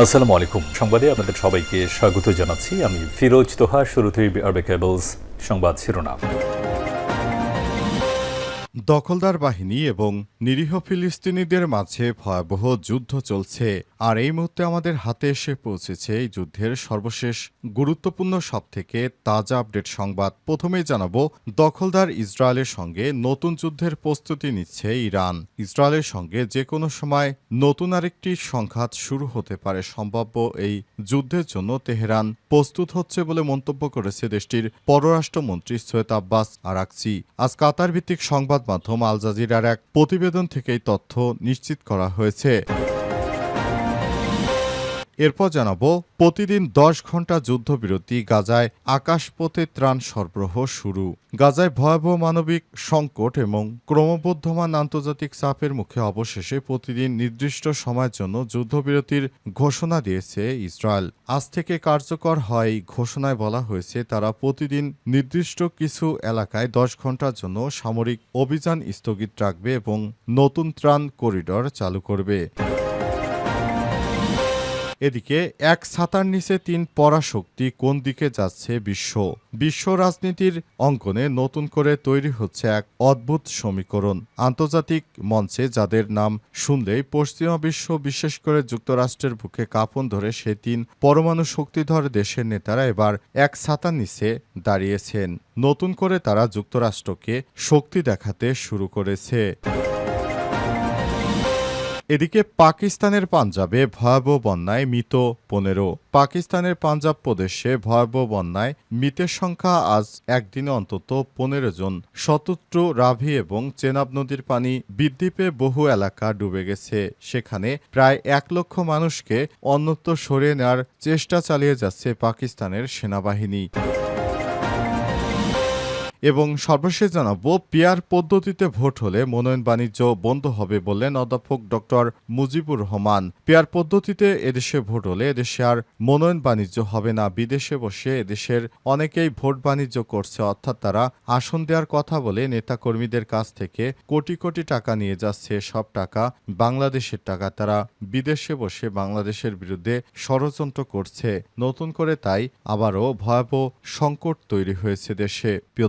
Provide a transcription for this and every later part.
আসসালামু আলাইকুম। সংবাদে আপনাদের সবাইকে স্বাগত জানাচ্ছি। আমি ফিরোজ তোহা, শুরুতেই আরবে কেবলস সংবাদ শিরোনাম। দখলদার বাহিনী এবং নিরীহ ফিলিস্তিনিদের মাঝে ভয়াবহ যুদ্ধ চলছে। আর এই মুহূর্তে আমাদের হাতে এসে পৌঁছেছে এই যুদ্ধের সর্বশেষ গুরুত্বপূর্ণ সবথেকে তাজা আপডেট সংবাদ। প্রথমেই জানাব, দখলদার ইসরায়েলের সঙ্গে নতুন যুদ্ধের প্রস্তুতি নিচ্ছে ইরান। ইসরায়েলের সঙ্গে যে কোনো সময় নতুন আরেকটি সংঘাত শুরু হতে পারে। সম্ভাব্য এই যুদ্ধের জন্য তেহরান প্রস্তুত হচ্ছে বলে মন্তব্য করেছে দেশটির পররাষ্ট্রমন্ত্রী সৈয়দ আব্বাস আরাকচি। আজ কাতার ভিত্তিক সংবাদ মাধ্যম আল জাজিরার এক প্রতিবেদন থেকে এই তথ্য নিশ্চিত করা হয়েছে। এরপর জানাব, প্রতিদিন দশ ঘণ্টা যুদ্ধবিরতি গাজায় আকাশপথে ত্রাণ সরবরাহ শুরু। গাজায় ভয়াবহ মানবিক সংকট এবং ক্রমবর্ধমান আন্তর্জাতিক চাপের মুখে অবশেষে প্রতিদিন নির্দিষ্ট সময়ের জন্য যুদ্ধবিরতির ঘোষণা দিয়েছে ইসরায়েল। আজ থেকে কার্যকর হয় ঘোষণায় বলা হয়েছে, তারা প্রতিদিন নির্দিষ্ট কিছু এলাকায় দশ ঘণ্টার জন্য সামরিক অভিযান স্থগিত রাখবে এবং নতুন ত্রাণ করিডর চালু করবে। এদিকে এক ছাতার নিচে তিন পরাশক্তি কোন দিকে যাচ্ছে বিশ্ব। বিশ্ব রাজনীতির অঙ্কনে নতুন করে তৈরি হচ্ছে এক অদ্ভুত সমীকরণ। আন্তর্জাতিক মঞ্চে যাদের নাম শুনলেই পশ্চিমা বিশ্ব বিশেষ করে যুক্তরাষ্ট্রের বুকে কাঁপন ধরে সে তিন পরমাণু শক্তিধর দেশের নেতারা এবার এক ছাতার নিচে দাঁড়িয়েছেন। নতুন করে তারা যুক্তরাষ্ট্রকে শক্তি দেখাতে শুরু করেছে। এদিকে পাকিস্তানের পাঞ্জাবে ভয়াবহ বন্যায় মৃত পনেরো। পাকিস্তানের পাঞ্জাব প্রদেশে ভয়াবহ বন্যায় মৃতের সংখ্যা আজ একদিনে অন্তত পনেরো জন। শতদ্রু রাভি এবং চেনাব নদীর পানি বৃদ্ধি বহু এলাকা ডুবে গেছে। সেখানে প্রায় এক লক্ষ মানুষকে অন্যত্র সরিয়ে নেওয়ার চেষ্টা চালিয়ে যাচ্ছে পাকিস্তানের সেনাবাহিনী। এবং সর্বশেষ জানাব, পিয়ার পদ্ধতিতে ভোট হলে মনোনয়ন বাণিজ্য বন্ধ হবে বললেন অধ্যাপক ডক্টর মুজিবুর রহমান। পিয়ার পদ্ধতিতে এদেশে ভোট হলে এদেশে আর মনোনয়ন বাণিজ্য হবে না, বিদেশে বসে এদেশের অনেকেই ভোট বাণিজ্য করছে, অর্থাৎ তারা আসন দেওয়ার কথা বলে নেতাকর্মীদের কাছ থেকে কোটি কোটি টাকা নিয়ে যাচ্ছে, সব টাকা বাংলাদেশের টাকা, তারা বিদেশে বসে বাংলাদেশের বিরুদ্ধে ষড়যন্ত্র করছে। নতুন করে তাই আবারও ভয়াবহ সংকট তৈরি হয়েছে দেশে। প্রিয়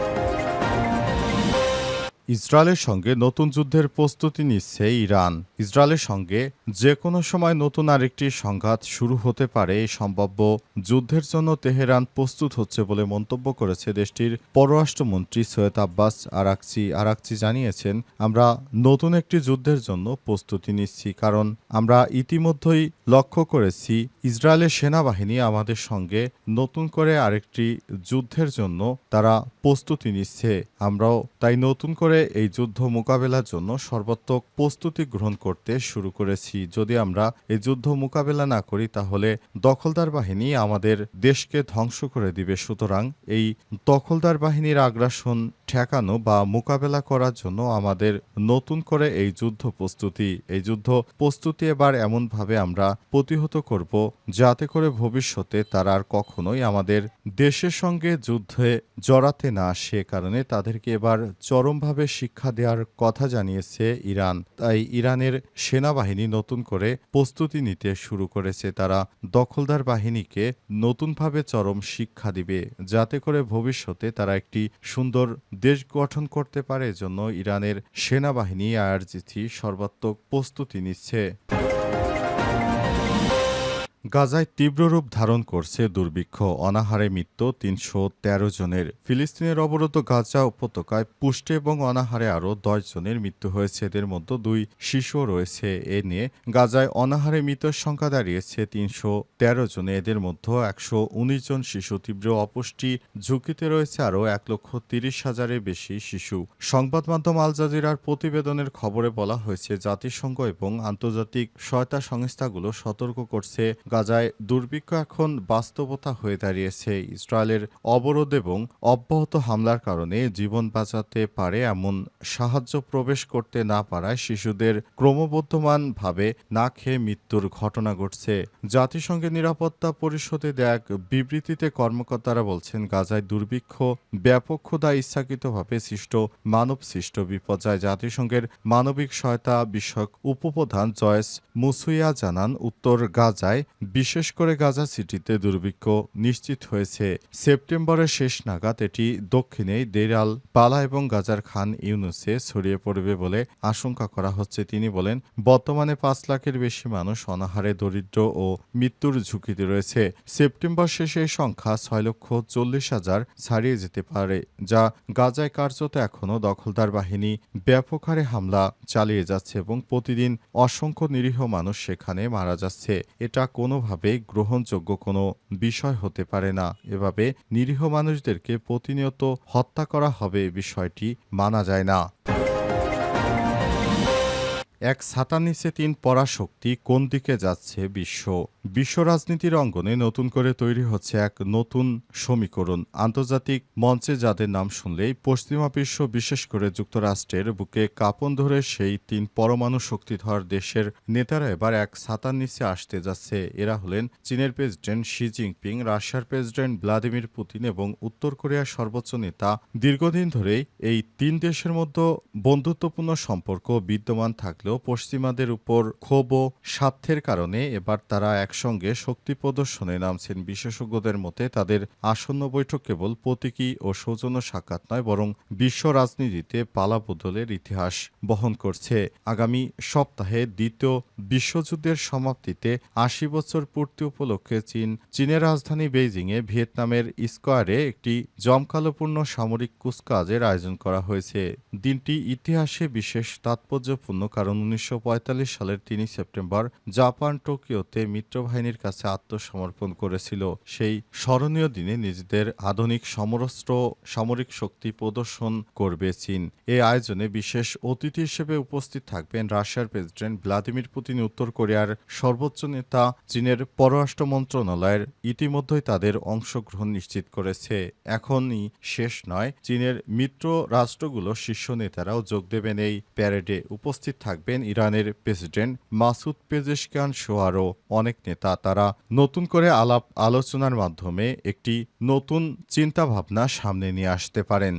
ইসরায়েলের সঙ্গে নতুন যুদ্ধের প্রস্তুতি নিচ্ছে ইরান। ইসরায়েলের সঙ্গে যে কোনো সময় নতুন আরেকটি সংঘাত শুরু হতে পারে। এই সম্ভাব্য যুদ্ধের জন্য তেহরান প্রস্তুত হচ্ছে বলে মন্তব্য করেছে দেশটির পররাষ্ট্রমন্ত্রী সৈয়দ আব্বাস আরাকচি। আরাকচি জানিয়েছেন, আমরা নতুন একটি যুদ্ধের জন্য প্রস্তুতি নিচ্ছি, কারণ আমরা ইতিমধ্যেই লক্ষ্য করেছি ইসরায়েলের সেনাবাহিনী আমাদের সঙ্গে নতুন করে আরেকটি যুদ্ধের জন্য তারা প্রস্তুতি নিচ্ছে। আমরাও তাই নতুন করে এই যুদ্ধ মোকাবেলার জন্য সর্বাত্মক প্রস্তুতি গ্রহণ করতে শুরু করেছি। যদি আমরা এই যুদ্ধ মোকাবেলা না করি, তাহলে দখলদার বাহিনী আমাদের দেশকে ধ্বংস করে দিবে। সুতরাং এই দখলদার বাহিনীর আগ্রাসন ঠেকানো বা মোকাবেলা করার জন্য আমাদের নতুন করে এই যুদ্ধ প্রস্তুতি, এই যুদ্ধ প্রস্তুতি এবার এমনভাবে আমরা প্রতিহত করব যাতে করে ভবিষ্যতে তারা আর কখনোই আমাদের দেশের সঙ্গে যুদ্ধে জড়াতে না সে কারণে তাদেরকে এবার চরমভাবে শিক্ষা দেওয়ার কথা জানিয়েছে ইরান। তাই ইরানের সেনাবাহিনী নতুন করে প্রস্তুতি নিতে শুরু করেছে। তারা দখলদার বাহিনীকে নতুনভাবে চরম শিক্ষা দিবে যাতে করে ভবিষ্যতে তারা একটি সুন্দর দেশ গঠন করতে পারে জন্য ইরানের সেনাবাহিনী আইআরজিসি সর্বাত্মক প্রস্তুতি নিচ্ছে। গাজায় তীব্র রূপ ধারণ করছে দুর্ভিক্ষ, অনাহারে মৃত্যু তিনশো তেরো জনের। ফিলিস্তিনের অবরত গাজা উপত্যকায় পুষ্টে এবং অনাহারে আরও দশ জনের মৃত্যু হয়েছে। এদের মধ্যে দুই শিশুও রয়েছে। এ নিয়ে গাজায় অনাহারে মৃতের সংখ্যা দাঁড়িয়েছে তিনশো তেরো জনে এদের মধ্যে একশো উনিশ জন শিশু তীব্র অপুষ্টি ঝুঁকিতে রয়েছে, আরও এক লক্ষ তিরিশ হাজারের বেশি শিশু। সংবাদ মাধ্যম আল জাজিরার প্রতিবেদনের খবরে বলা হয়েছে, জাতিসংঘ এবং আন্তর্জাতিক সহায়তা সংস্থাগুলো সতর্ক করছে গাজায় দুর্ভিক্ষ এখন বাস্তবতা হয়ে দাঁড়িয়েছে ইসরায়েলের অবরোধ এবং অব্যাহত হামলার কারণে জীবন বাঁচাতে পারে এমন সাহায্য প্রবেশ করতে না পারায় শিশুদের ক্রমবর্ধমানভাবে না খেয়ে মৃত্যুর ঘটনা ঘটছে। জাতিসংঘের নিরাপত্তা পরিষদে দেয়া এক বিবৃতিতে কর্মকর্তারা বলছেন, গাজায় দুর্ভিক্ষ ব্যাপক ক্ষুধা ইচ্ছাকৃতভাবে সৃষ্ট মানব সৃষ্ট বিপর্যয়। জাতিসংঘের মানবিক সহায়তা বিষয়ক উপপ্রধান জয়েস মুসুইয়া জানান, উত্তর গাজায় বিশেষ করে গাজা সিটিতে দুর্ভিক্ষ নিশ্চিত হয়েছে। সেপ্টেম্বরের শেষ নাগাদ এটি দক্ষিণে দেরাল, পালা এবং গাজার খান ইউনুসে ছড়িয়ে পড়বে বলে আশঙ্কা করা হচ্ছে। তিনি বলেন, বর্তমানে পাঁচ লাখের বেশি মানুষ অনাহারে, দরিদ্র ও মৃত্যুর ঝুঁকিতে রয়েছে। সেপ্টেম্বর শেষে সংখ্যা ছয় লক্ষ চল্লিশ হাজার ছাড়িয়ে যেতে পারে, যা গাজায় কার্যত এখনও দখলদার বাহিনী ব্যাপক হারে হামলা চালিয়ে যাচ্ছে এবং প্রতিদিন অসংখ্য নিরীহ মানুষ সেখানে মারা যাচ্ছে। এটা কোনোভাবেই গ্রহণযোগ্য কোনো বিষয় হতে পারে না। এভাবে নিরীহ মানুষদেরকে প্রতিনিয়ত হত্যা করা হবে বিষয়টি মানা যায় না। এক ছাতার নিচে তিন পরাশক্তি কোন দিকে যাচ্ছে বিশ্ব? বিশ্ব রাজনীতির অঙ্গনে নতুন করে তৈরি হচ্ছে এক নতুন সমীকরণ। আন্তর্জাতিক মঞ্চে যাদের নাম শুনলেই পশ্চিমা বিশ্ব বিশেষ করে যুক্তরাষ্ট্রের বুকে কাপন ধরে সেই তিন পরমাণু শক্তিধর দেশের নেতারা এবার এক ছাতার নিচে আসতে যাচ্ছে। এরা হলেন চীনের প্রেসিডেন্ট শি জিনপিং, রাশিয়ার প্রেসিডেন্ট ভ্লাদিমির পুতিন এবং উত্তর কোরিয়ার সর্বোচ্চ নেতা। দীর্ঘদিন ধরেই এই তিন দেশের মধ্যে বন্ধুত্বপূর্ণ সম্পর্ক বিদ্যমান থাকলেও পশ্চিমাদের উপর ক্ষোভ ও স্বার্থের কারণে এবার তারা একসঙ্গে শক্তি প্রদর্শনে নামছেন বিশেষজ্ঞদের মতে তাদের আসন্ন বৈঠক কেবল প্রতীকী ও সৌজন্য সাক্ষাৎ নয়, বরং বিশ্ব রাজনীতিতে পালাবদলের ইতিহাস বহন করছে। আগামী সপ্তাহে দ্বিতীয় বিশ্বযুদ্ধের সমাপ্তিতে আশি বছর পূর্তি উপলক্ষে চীন, চীনের রাজধানী বেইজিংয়ে ভিয়েতনামের স্কোয়ারে একটি জমকালোপূর্ণ সামরিক কুচকাজের আয়োজন করা হয়েছে। দিনটি ইতিহাসে বিশেষ তাৎপর্যপূর্ণ, কারণ উনিশশো পঁয়তাল্লিশ সালের তিনই সেপ্টেম্বর জাপান টোকিওতে মিত্রবাহিনীর কাছে আত্মসমর্পণ করেছিল। সেই স্মরণীয় দিনে নিজেদের আধুনিক সমরস্ত্র, সামরিক শক্তি প্রদর্শন করবে চীন। এই আয়োজনে বিশেষ অতিথি হিসেবে উপস্থিত থাকবেন রাশিয়ার প্রেসিডেন্ট ভ্লাদিমির পুতিন, উত্তর কোরিয়ার সর্বোচ্চ নেতা, চীনের পররাষ্ট্র মন্ত্রণালয়ের ইতিমধ্যেই তাদের অংশগ্রহণ নিশ্চিত করেছে। এখনই শেষ নয়, চীনের মিত্র রাষ্ট্রগুলো শীর্ষ নেতারাও যোগ দেবেন এই প্যারেডে। উপস্থিত থাকবেন ইরানের প্রেসিডেন্ট মাসুদ পেজেশকান সহ আরও অনেক নেতা তারা নতুন করে আলাপ আলোচনার মাধ্যমে একটি নতুন চিন্তাভাবনা সামনে নিয়ে আসতে পারেন।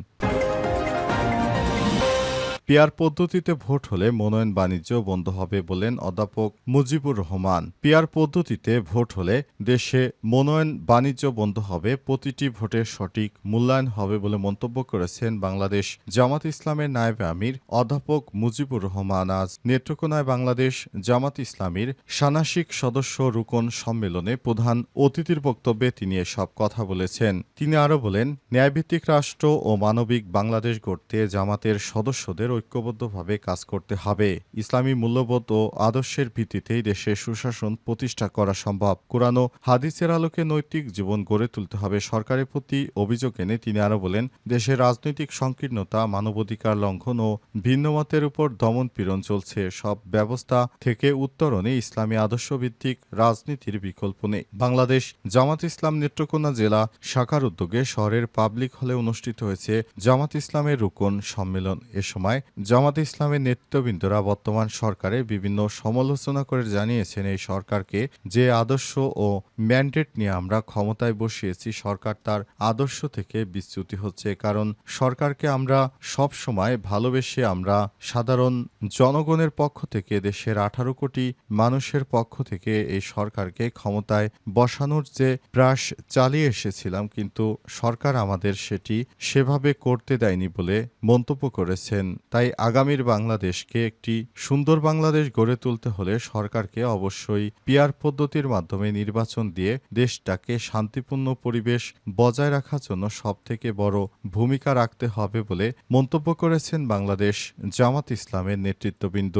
পেয়ার পদ্ধতিতে ভোট হলে মনোনয়ন বাণিজ্য বন্ধ হবে বলেন অধ্যাপক মুজিবুর রহমান। পিয়ার পদ্ধতিতে ভোট হলে দেশে মনোনয়ন বাণিজ্য বন্ধ হবে, প্রতিটি ভোটের সঠিক মূল্যায়ন হবে বলে মন্তব্য করেছেন বাংলাদেশ জামাত ইসলামের নায়েব আমির। অধ্যাপক মুজিবুর রহমান আজ নেত্রকোনায় বাংলাদেশ জামাত ইসলামীর সানাসিক সদস্য রুকন সম্মেলনে প্রধান অতিথির বক্তব্যে তিনি এসব কথা বলেছেন। তিনি আরও বলেন, ন্যায়ভিত্তিক রাষ্ট্র ও মানবিক বাংলাদেশ গড়তে জামাতের সদস্যদের ঐক্যবদ্ধভাবে কাজ করতে হবে। ইসলামী মূল্যবোধ ও আদর্শের ভিত্তিতেই দেশে সুশাসন প্রতিষ্ঠা করা সম্ভব। কোরআন হাদিসের আলোকে নৈতিক জীবন গড়ে তুলতে হবে। সরকারের প্রতি অভিযোগ এনে তিনি আরও বলেন দেশের রাজনৈতিক সংকীর্ণতা, মানবাধিকার লঙ্ঘন ও ভিন্নমতের উপর দমন পীড়ন চলছে। সব ব্যবস্থা থেকে উত্তরণে ইসলামী আদর্শভিত্তিক রাজনীতির বিকল্প নেই। বাংলাদেশ জামাত ইসলাম নেত্রকোনা জেলা শাখার উদ্যোগে শহরের পাবলিক হলে অনুষ্ঠিত হয়েছে জামাত ইসলামের রুকন সম্মেলন। এ সময় জামাত ইসলামের নেতৃত্ববৃন্দরা বর্তমান সরকারের বিভিন্ন সমালোচনা করে জানিয়েছেন এই সরকারকে যে আদর্শ ও ম্যান্ডেট নিয়ে আমরা ক্ষমতায় বসিয়েছি, সরকার তার আদর্শ থেকে বিচ্যুতি হচ্ছে। কারণ সরকারকে আমরা সব সময় ভালোবেসে আমরা সাধারণ জনগণের পক্ষ থেকে, দেশের আঠারো কোটি মানুষের পক্ষ থেকে এই সরকারকে ক্ষমতায় বসানোর যে প্রয়াস চালিয়ে এসেছিলাম, কিন্তু সরকার আমাদের সেটি সেভাবে করতে দেয়নি বলে মন্তব্য করেছেন তাই আগামীর বাংলাদেশকে একটি সুন্দর বাংলাদেশ গড়ে তুলতে হলে সরকারকে অবশ্যই পিয়ার পদ্ধতির মাধ্যমে নির্বাচন দিয়ে দেশটাকে শান্তিপূর্ণ পরিবেশ বজায় রাখার জন্য সবথেকে বড় ভূমিকা রাখতে হবে বলে মন্তব্য করেছেন বাংলাদেশ জামাত ইসলামের নেতৃত্ববৃন্দ।